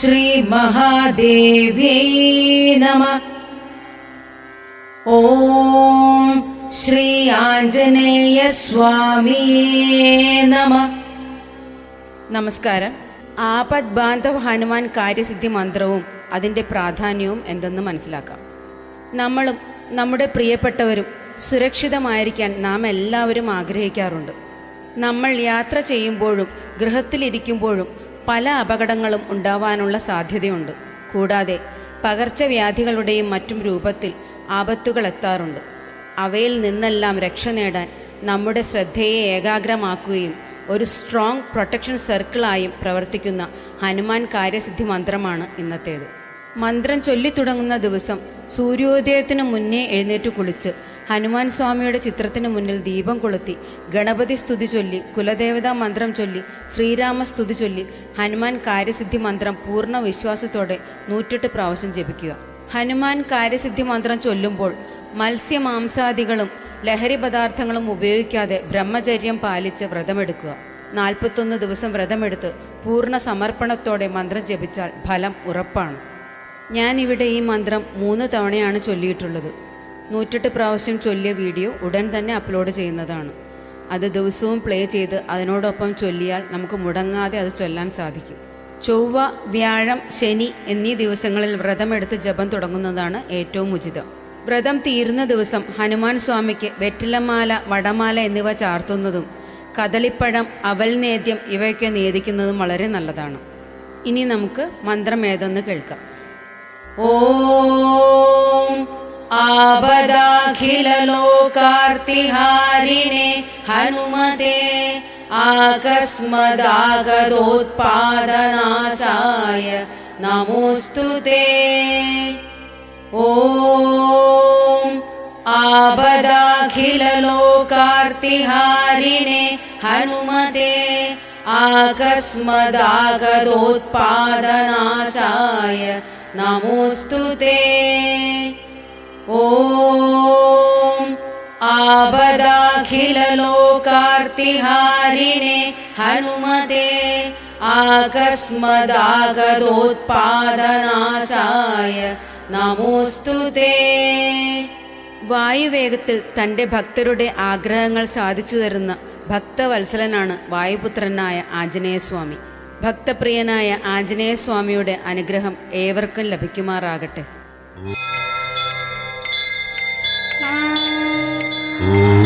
ശ്രീമഹാദേവ്യൈ നമ. ഓം ശ്രീ ആഞ്ജനേയ സ്വാമിയേ നമ. നമസ്കാരം. ആപത് ബാന്ധവ് ഹനുമാൻ കാര്യസിദ്ധി മന്ത്രവും അതിന്റെ പ്രാധാന്യവും എന്തെന്ന് മനസ്സിലാക്കാം. നമ്മളും നമ്മുടെ പ്രിയപ്പെട്ടവരും സുരക്ഷിതമായിരിക്കാൻ നാം എല്ലാവരും ആഗ്രഹിക്കാറുണ്ട്. നമ്മൾ യാത്ര ചെയ്യുമ്പോഴും ഗൃഹത്തിലിരിക്കുമ്പോഴും പല അപകടങ്ങളും ഉണ്ടാവാനുള്ള സാധ്യതയുണ്ട്. കൂടാതെ പകർച്ചവ്യാധികളുടെയും മറ്റും രൂപത്തിൽ ആപത്തുകൾ എത്താറുണ്ട്. അവയിൽ നിന്നെല്ലാം രക്ഷ നേടാൻ നമ്മുടെ ശ്രദ്ധയെ ഏകാഗ്രമാക്കുകയും ഒരു സ്ട്രോങ് പ്രൊട്ടക്ഷൻ സർക്കിളായും പ്രവർത്തിക്കുന്ന ഹനുമാൻ കാര്യസിദ്ധി മന്ത്രമാണ് ഇന്നത്തേത്. മന്ത്രം ചൊല്ലിത്തുടങ്ങുന്ന ദിവസം സൂര്യോദയത്തിന് മുന്നേ എഴുന്നേറ്റ് കുളിച്ച് ഹനുമാൻ സ്വാമിയുടെ ചിത്രത്തിന് മുന്നിൽ ദീപം കൊളുത്തി ഗണപതി സ്തുതി ചൊല്ലി കുലദേവതാ മന്ത്രം ചൊല്ലി ശ്രീരാമ സ്തുതി ചൊല്ലി ഹനുമാൻ കാര്യസിദ്ധി മന്ത്രം പൂർണ വിശ്വാസത്തോടെ നൂറ്റെട്ട് പ്രാവശ്യം ജപിക്കുക. ഹനുമാൻ കാര്യസിദ്ധി മന്ത്രം ചൊല്ലുമ്പോൾ മത്സ്യമാംസാദികളും ലഹരി പദാർത്ഥങ്ങളും ഉപയോഗിക്കാതെ ബ്രഹ്മചര്യം പാലിച്ച് വ്രതമെടുക്കുക. നാൽപ്പത്തൊന്ന് ദിവസം വ്രതമെടുത്ത് പൂർണ സമർപ്പണത്തോടെ മന്ത്രം ജപിച്ചാൽ ഫലം ഉറപ്പാണ്. ഞാനിവിടെ ഈ മന്ത്രം മൂന്ന് തവണയാണ് ചൊല്ലിയിട്ടുള്ളത്. നൂറ്റെട്ട് പ്രാവശ്യം ചൊല്ലിയ വീഡിയോ ഉടൻ തന്നെ അപ്ലോഡ് ചെയ്യുന്നതാണ്. അത് ദിവസവും പ്ലേ ചെയ്ത് അതിനോടൊപ്പം ചൊല്ലിയാൽ നമുക്ക് മുടങ്ങാതെ അത് ചൊല്ലാൻ സാധിക്കും. ചൊവ്വ വ്യാഴം ശനി എന്നീ ദിവസങ്ങളിൽ വ്രതമെടുത്ത് ജപം തുടങ്ങുന്നതാണ് ഏറ്റവും ഉചിതം. വ്രതം തീരുന്ന ദിവസം ഹനുമാൻ സ്വാമിക്ക് വെറ്റിലമാല വടമാല എന്നിവ ചാർത്തുന്നതും കദളിപ്പഴം അവൽ നേദ്യം ഇവയൊക്കെ നേദിക്കുന്നതും വളരെ നല്ലതാണ്. ഇനി നമുക്ക് മന്ത്രം ഏതെന്ന് കേൾക്കാം. ഓം अखिललोकार्तिहारिणे हनुमते आकस्मदागदोत्पादनाशाय नमोऽस्तु ते। ॐ आबदाखिलो हनुमते आकस्मदागदोत्पादनाशाय नमोऽस्तु ते। ॐ ആപദാഖിലോകാർത്തിഹാരിണേ हनुमते ആകസ്മദാഗതോത്പാദനാശായ നമോസ്തു തേ. വായുവേഗത്തിൽ തന്റെ ഭക്തരുടെ ആഗ്രഹങ്ങൾ സാധിച്ചു തരുന്ന ഭക്തവത്സലനാണ് വായുപുത്രനായ ആഞ്ജനേയസ്വാമി. ഭക്തപ്രിയനായ ആഞ്ജനേയസ്വാമിയുടെ അനുഗ്രഹം ഏവർക്കും ലഭിക്കുമാറാകട്ടെ. ഓം